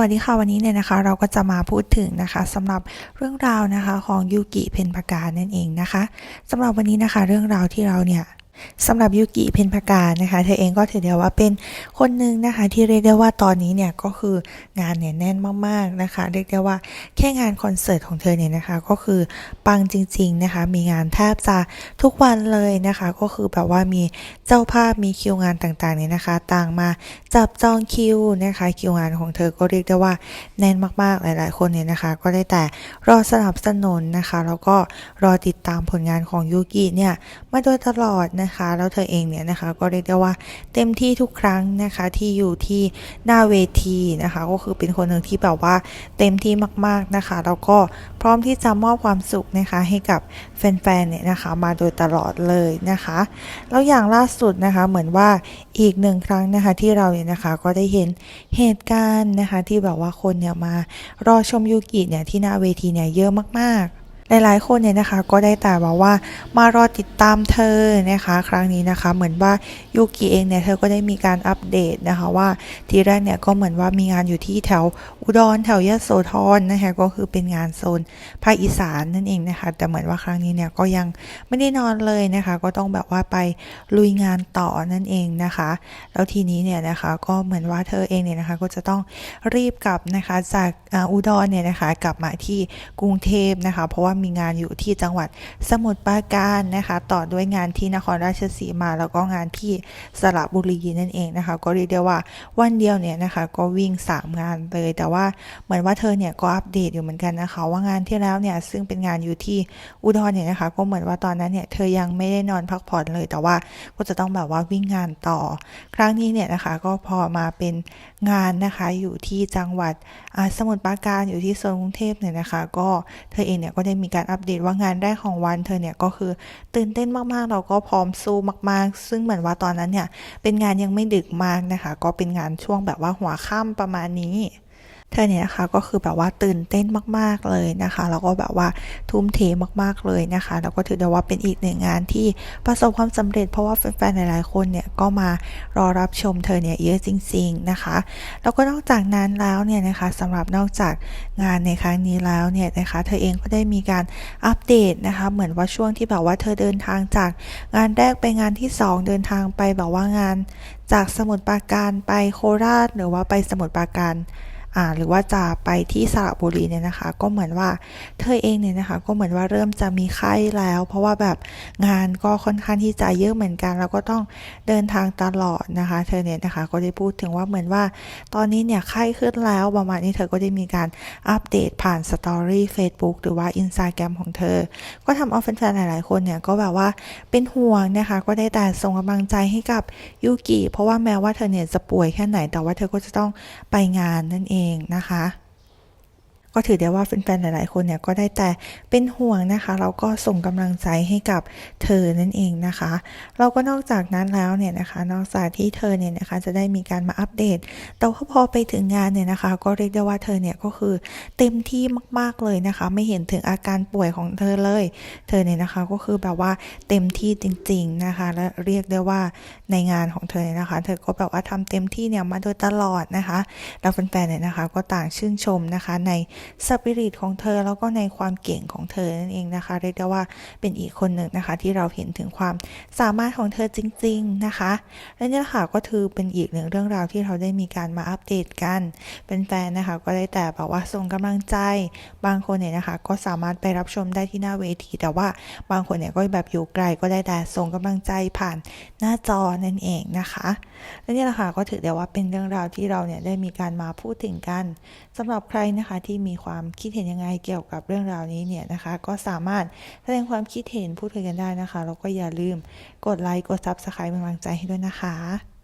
วัสดีค่ะวันนี้เนี่ยนะคะเราก็จะมาพูดถึงนะคะสำหรับเรื่องราวนะคะของยูกิเพนปากานั่นเองนะคะสำหรับวันนี้นะคะเรื่องราวที่เราเนี่ย สำหรับยูกิเพนพากานะคะเธอเองก็ถือได้ว่าเป็นคนหนึ่งนะคะที่เรียกได้ว่าตอนนี้เนี่ยก็คืองานเนี่ยแน่นมากๆนะคะ เรียกได้ว่าแค่งานคอนเสิร์ตของเธอเนี่ยนะคะก็คือปังจริงๆนะคะมีงานแทบจะทุกวันเลยนะคะ ก็คือแบบว่ามีเจ้าภาพมีคิวงานต่างๆเนี่ยนะคะ ต่างมาจับจองคิวนะคะคิวงานของเธอก็เรียกได้ว่าแน่นมากๆหลาย ๆ คนเนี่ยนะคะ ก็ได้แต่รอสนับสนุนนะคะ แล้วก็รอติดตามผลงานของยูกิเนี่ยมาโดยตลอดนะคะ แล้วเธอเองเนี่ยนะคะก็เรียกได้ว่าเต็มที่ทุกครั้งนะคะที่อยู่ที่หน้าเวทีนะคะ ก็คือเป็นคนหนึ่งที่แบบว่าเต็มที่มากๆนะคะแล้วก็พร้อมที่จะมอบความสุขนะคะให้กับแฟนๆเนี่ยนะคะมาโดยตลอดเลยนะคะแล้วอย่างล่าสุดนะคะเหมือนว่าอีกหนึ่งครั้งนะคะที่เราเนี่ยนะคะก็ได้เห็นเหตุการณ์นะคะที่แบบว่าคนเนี่ยมารอชมยูกิเนี่ยที่หน้าเวทีเนี่ยเยอะมากๆ หลายๆคนเนี่ยนะคะก็ได้แต่บอกว่ามารอติดตามเธอนะคะ ครั้งนี้นะคะ เหมือนว่ายูกิเองเนี่ยเธอก็ได้มีการอัปเดตนะคะว่าทีแรกเนี่ยก็เหมือนว่ามีงานอยู่ที่แถวอุดรแถวยโสธรนะคะก็คือเป็นงานโซนภาคอีสานนั่นเองนะคะแต่เหมือนว่าครั้งนี้เนี่ยก็ยังไม่ได้นอนเลยนะคะ ก็ต้องแบบว่าไปลุยงานต่อนั่นเองนะคะ แล้วทีนี้เนี่ยนะคะก็เหมือนว่าเธอเองเนี่ยนะคะก็จะต้องรีบกลับนะคะจากอุดรเนี่ยนะคะกลับมาที่กรุงเทพนะคะ เพราะว่ามีงานอยู่ที่จังหวัดสมุทรปราการนะคะ ต่อด้วยงานที่นครราชสีมา แล้วก็งานที่สระบุรีนั่นเองนะคะ ก็เรียกได้ว่าวันเดียวเนี่ยนะคะ ก็วิ่ง 3 งานเลย แต่ว่าเหมือนว่าเธอเนี่ยก็อัปเดตอยู่เหมือนกันนะคะ ว่างานที่แล้วเนี่ยซึ่งเป็นงานอยู่ที่อุดรเนี่ยนะคะ ก็เหมือนว่าตอนนั้นเนี่ยเธอยังไม่ได้นอนพักผ่อนเลย แต่ว่าก็จะต้องแบบว่าวิ่งงานต่อ ครั้งนี้เนี่ยนะคะก็พอมาเป็นงานนะคะอยู่ที่จังหวัดสมุทรปราการอยู่ที่โซนกรุงเทพเนี่ยนะคะ ก็เธอเองเนี่ยก็ได้มีมีการอัปเดตว่างานแรกของวันเธอเนี่ยก็คือตื่นเต้นมากๆ เราก็พร้อมสู้มากๆ ซึ่งเหมือนว่าตอนนั้นเนี่ยเป็นงานยังไม่ดึกมากนะคะ ก็เป็นงานช่วงแบบว่าหัวค่ำประมาณนี้ เธอเนี่ยนะคะก็คือแบบว่าตื่นเต้นมาก ๆเลยนะคะ แล้วก็แบบว่าทุ่มเทมากๆเลยนะคะ แล้วก็ถือได้ว่าเป็นอีกหนึ่งงานที่ประสบความสำเร็จเพราะว่าแฟนๆหลายๆคนเนี่ยก็มารอรับชมเธอเนี่ยเยอะจริง ๆนะคะ แล้วก็นอกจากนั้นแล้วเนี่ยนะคะสำหรับนอกจากงานในครั้งนี้แล้วเนี่ยนะคะเธอเองก็ได้มีการอัปเดตนะคะเหมือนว่าช่วงที่แบบว่าเธอเดินทางจากงานแรกไปงานที่สองเดินทางไปแบบว่างานจากสมุทรปราการไปโคราชหรือว่าไปสมุทรปราการ หรือว่าจะไปที่สระบุรีเนี่ยนะคะ ก็เหมือนว่าเธอเองเนี่ยนะคะ ก็เหมือนว่าเริ่มจะมีไข้แล้ว เพราะว่าแบบงานก็ค่อนข้างที่จะเยอะเหมือนกัน แล้วก็ต้องเดินทางตลอดนะคะ เธอเนี่ยนะคะก็ได้พูดถึงว่าเหมือนว่า ตอนนี้เนี่ยไข้ขึ้นแล้วประมาณนี้เธอก็ได้มีการอัปเดตผ่านสตอรี่ Facebook หรือว่า Instagram ของเธอ ก็ทำเอาแฟนๆหลายๆคนเนี่ยก็แบบว่าเป็นห่วงนะคะ ก็ได้แต่ส่งกำลังใจให้กับยูกิเพราะว่าแม้ว่าเธอเนี่ยจะป่วยแค่ไหนแต่ว่าเธอก็จะต้องไปงานนั่นเองนะคะ ก็ถือได้ว่าแฟนๆ หลายๆ คนเนี่ยก็ได้แต่เป็นห่วงนะคะ แล้วก็ส่งกำลังใจให้กับเธอนั่นเองนะคะ เราก็นอกจากนั้นแล้วเนี่ยนะคะ นอกจากที่เธอเนี่ยนะคะจะได้มีการมาอัปเดต แต่ว่าพอไปถึงงานเนี่ยนะคะ ก็เรียกได้ว่าเธอเนี่ยก็คือเต็มที่มากๆเลยนะคะ ไม่เห็นถึงอาการป่วยของเธอเลย เธอเนี่ยนะคะก็คือแบบว่าเต็มที่จริง ๆนะคะ และเรียกได้ว่าในงานของเธอเนี่ยนะคะ เธอก็แบบว่าทำเต็มที่เนี่ยมาโดยตลอดนะคะแล้วแฟนๆเนี่ยนะคะ ก็ต่างชื่นชมนะคะในสปิริตของเธอแล้วก็ในความเก่งของเธอนั่นเองนะคะ เรียกได้ว่าเป็นอีกคนหนึ่งนะคะ ที่เราเห็นถึงความสามารถของเธอจริง ๆนะคะ และนี่แหละค่ะก็คือเป็นอีกหนึ่งเรื่องราวที่เราได้มีการมาอัปเดตกันเป็นแฟนนะคะ ก็ได้แต่แบบว่าส่งกำลังใจบางคนเนี่ยนะคะ ก็สามารถไปรับชมได้ที่หน้าเวที แต่ว่าบางคนเนี่ยก็แบบอยู่ไกลก็ได้แต่ส่งกำลังใจผ่านหน้าจอนั่นเองนะคะและนี่แหละค่ะก็ถือได้ว่าเป็นเรื่องราวที่เราเนี่ยได้มีการมาพูดถึงกันสำหรับใครนะคะที่มีความคิดเห็นยังไงเกี่ยวกับเรื่องราวนี้เนี่ยนะคะ ก็สามารถแสดงความคิดเห็นพูดคุยกันได้นะคะแล้วก็อย่าลืมกดไลค์กดซับสไครป์เป็นกำลังใจให้ด้วยนะคะ